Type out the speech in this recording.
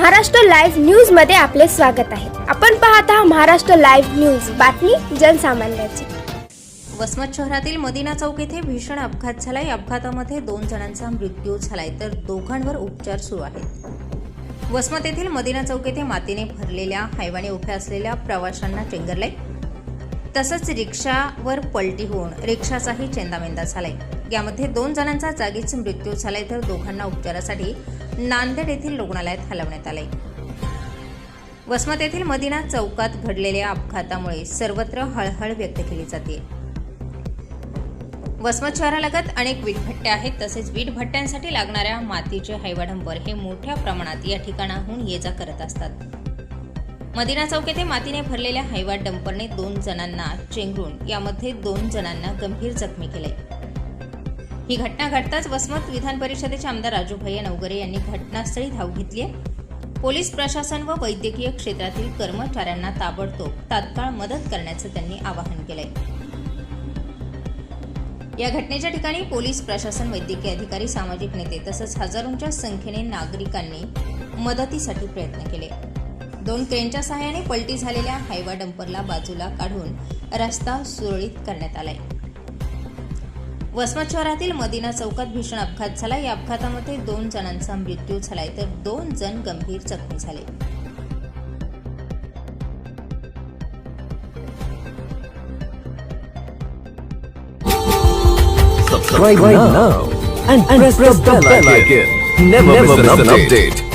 Maharashtra live न्यूजमध्ये आपले स्वागत आहे. आपण पाहत आहात महाराष्ट्र लाईव्ह न्यूज. बातमी जनसामान्याची. वसमत शहरातील मदिना चौक येथे भीषण अपघात झाला या अपघातामध्ये दोन जणांचा मृत्यू झालाय तर दोघांवर उपचार सुरू आहेत. वसमत येथील मदिना चौक येथे मातीने भरलेल्या हायवाने उभ्या असलेल्या प्रवाशांना चेंगरलाय. तसंच रिक्षावर पलटी होऊन रिक्षाचाही चेंदामेंदा झालाय. यामध्ये दोन जणांचा जागीच मृत्यू झालाय तर दोघांना उपचारासाठी नांदेड येथील रुग्णालयात हलवण्यात आले वसमत येथील मदिना चौकात घडलेल्या अपघातामुळे सर्वत्र हळहळ व्यक्त केली जाते. वसमत शहरालगत अनेक वीटभट्ट्या आहेत तसेच वीटभट्ट्यांसाठी लागणाऱ्या मातीचे हायवाडंबर हे मोठ्या प्रमाणात या ठिकाणाहून ये जा करत असतात. मदिना चौक येथे मातीने भरलेल्या हायवा डंपरने दोन जणांना चेंगरून यामध्ये दोन जणांना गंभीर जखमी केले ही घटना घडताच वसमत विधान परिषदेचे आमदार राजू भैया नवगरे यांनी घटनास्थळी धाव घेतली आहे. पोलीस प्रशासन व वैद्यकीय क्षेत्रातील कर्मचाऱ्यांना ताबडतोब तात्काळ मदत करण्याचं त्यांनी आवाहन केलंय. या घटनेच्या ठिकाणी पोलीस प्रशासन वैद्यकीय अधिकारी सामाजिक नेते तसंच हजारोंच्या संख्येने नागरिकांनी मदतीसाठी प्रयत्न केले. दोन क्रेनच्या सहाय्याने पलटी झालेल्या हायवा डंपरला बाजूला काढून रस्ता सुरळीत करण्यात आलाय. वसमत शहरातील मदिना चौकात भीषण अपघात झाला या अपघातामध्ये दोन जणांचा मृत्यू झालाय तर दोन जण गंभीर जखमी झाले Subscribe right now and, press, the bell icon. Never, miss an update.